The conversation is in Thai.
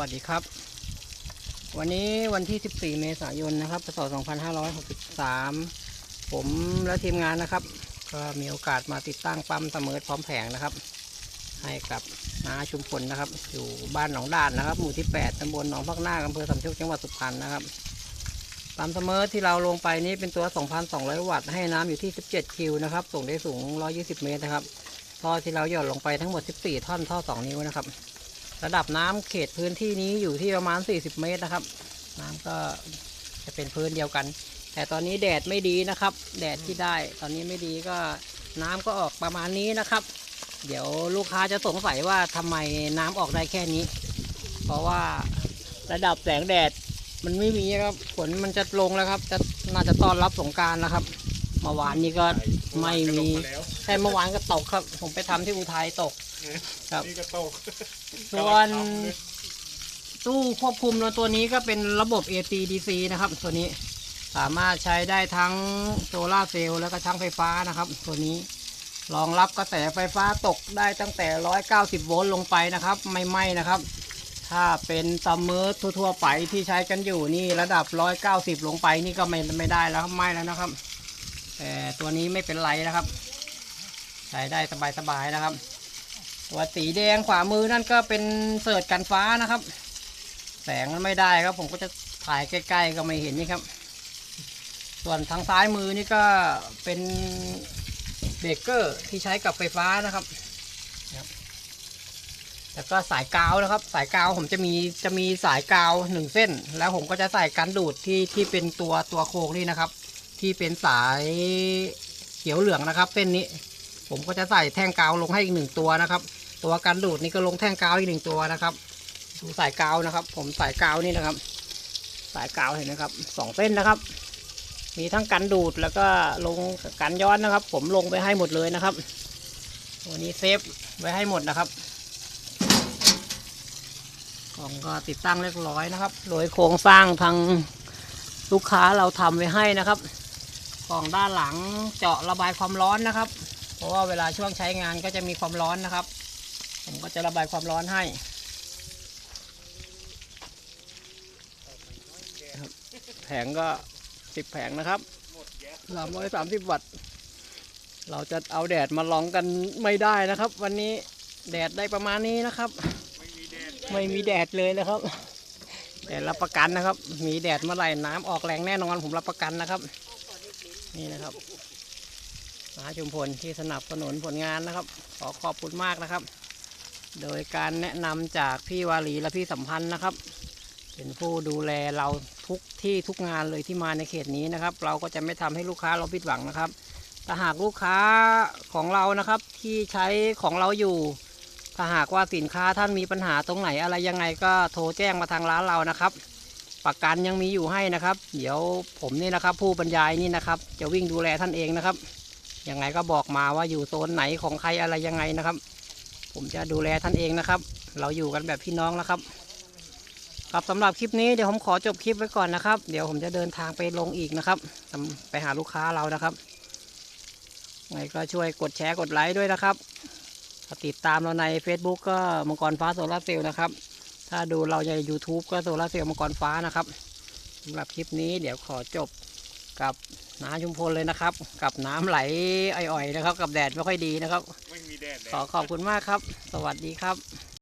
วัสดีครับ วันนี้วันที่ 14 เมษายนนะครับพศ2563 ผมและทีมงานนะครับ ก็มีโอกาสมาติดตั้งปั๊มเสมอพร้อมแผงนะครับ ให้กับนาชุมพลนะครับ อยู่บ้านหนองด่านนะครับ หมู่ที่ 8ตำบลหนองพักหน้าอำเภอสำโชคจังหวัดสุพรรณนะครับปั๊มเสมอที่เราลงไปนี้เป็นตัว 2,200 วัตต์ให้น้ำอยู่ที่ 17 คิวนะครับส่งได้สูง 120 เมตรนะครับท่อที่เราหย่อนลงไปทั้งหมด 14 ท่อนท่อ 2 นิ้วนะครับ ระดับน้ำเขตพื้นที่นี้อยู่ที่ประมาณ 40 เมตรนะครับ น้ำก็จะเป็นพื้นเดียวกัน แต่ตอนนี้แดดไม่ดีนะครับ แดดที่ได้ตอนนี้ไม่ดีก็น้ำก็ออกประมาณนี้นะครับ เดี๋ยวลูกค้าจะสงสัยว่าทำไมน้ำออกได้แค่นี้ เพราะว่าระดับแสงแดดมันไม่มีครับฝนมันจะลงแล้วครับ จะน่าจะต้อนรับสงกรารนะครับ มื่อวานนี้ก็ไม่มีแล้วใช่เมื่อวานก็ตกครับ ผมไปทำที่อุทัยตก ครับนี่ก็ตกส่วนตู้ควบคุมตัวนี้ก็เป็นระบบ AC DC นะครับ ตัวนี้สามารถใช้ได้ทั้งโซลาร์เซลล์แล้วก็ทั้งไฟฟ้านะครับ ตัวนี้รองรับกระแสไฟฟ้าตกได้ตั้งแต่ 190 โวลต์ลงไปนะครับ ไม่ไหม้นะครับ ถ้าเป็นซัมเมอร์ทั่วๆไปที่ใช้กันอยู่นี่ระดับ 190 ลงไปนี่ก็ไม่ไม่ได้แล้วครับไหม้แล้วนะครับ แต่ตัวนี้ไม่เป็นไรนะครับ ใช้ได้สบายๆนะครับ ตัวสีแดงขวามือนั่นก็เป็นเสิร์ชกันฟ้านะครับ แสงมันไม่ได้ครับ ผมก็จะถ่ายใกล้ ๆ ก็ไม่เห็นนี่ครับ ส่วนทางซ้ายมือนี่ก็เป็นเบรกเกอร์ที่ใช้กับไฟฟ้านะครับครับแล้วก็สายกาวนะครับ สายกาวผมจะมีจะมีสายกาวหนึ่งเส้น แล้วผมก็จะใส่กันดูดที่ที่เป็นตัวตัวโครงนี่นะครับ ที่เป็นสายเขียวเหลืองนะครับเส้นนี้ ผมก็จะใส่แท่งกาวลงให้อีกหนึ่งตัวนะครับ ตัวกันดูดนี่ก็ลงแท่งกาวอีกหนึ่งตัวนะครับดูสายกาวนะครับ ผมสายกาวนี่นะครับ สายกาวเห็นไหมครับสองเส้นนะครับ มีทั้งกันดูดแล้วก็ลงกันย้อนนะครับ ผมลงไปให้หมดเลยนะครับตัวนี้เซฟไว้ให้หมดนะครับกล่องก็ติดตั้งเรียบร้อยนะครับ โดยโครงสร้างทางลูกค้าเราทำไว้ให้นะครับ กล่องด้านหลังเจาะระบายความร้อนนะครับ เพราะว่าเวลาช่วงใช้งานก็จะมีความร้อนนะครับ ผมก็จะระบายความร้อนให้แผงก็สิบแผงนะครับสามร้อยสามสิบวัตต์เราจะเอาแดดมาลองกันไม่ได้นะครับ วันนี้แดดได้ประมาณนี้นะครับ ไม่มีแดดไม่มีแดดเลยนะครับแต่รับประกันนะครับ มีแดดเมื่อไหร่น้ำออกแรงแน่นอนผมรับประกันนะครับ นี่นะครับมหาชุมพลที่สนับสนุนผลงานนะครับ ขอขอบคุณมากนะครับ โดยการแนะนำจากพี่วาลีและพี่สัมพันธ์นะครับ เป็นผู้ดูแลเราทุกที่ทุกงานเลยที่มาในเขตนี้นะครับ เราก็จะไม่ทำให้ลูกค้าเราผิดหวังนะครับถ้าหากลูกค้าของเรานะครับ ที่ใช้ของเราอยู่ถ้าหากว่าสินค้าท่านมีปัญหาตรงไหนอะไรยังไงก็โทรแจ้งมาทางร้านเรานะครับ ประกันยังมีอยู่ให้นะครับ เดี๋ยวผมนี่นะครับ ผู้บรรยายนี่นะครับ จะวิ่งดูแลท่านเองนะครับยังไงก็บอกมาว่าอยู่โซนไหนของใครอะไรยังไงนะครับ ผมจะดูแลท่านเองนะครับ เราอยู่กันแบบพี่น้องนะครับ ครับสำหรับคลิปนี้เดี๋ยวผมขอจบคลิปไว้ก่อนนะครับ เดี๋ยวผมจะเดินทางไปลงอีกนะครับ ไปหาลูกค้าเรานะครับไงก็ช่วยกดแชร์กดไลค์ด้วยนะครับติดตามเราใน Facebook ก็มังกรฟ้าโซลาร์เซลล์นะครับ ถ้าดูเราใน YouTube ก็โซลาร์เซลล์มังกรฟ้านะครับสำหรับคลิปนี้เดี๋ยวขอจบกับน้ำชุมพลเลยนะครับ กับน้ำไหลอ่อยๆนะครับ กับแดดไม่ค่อยดีนะครับ ไม่มีแดดเลยขอขอบคุณมากครับ สวัสดีครับ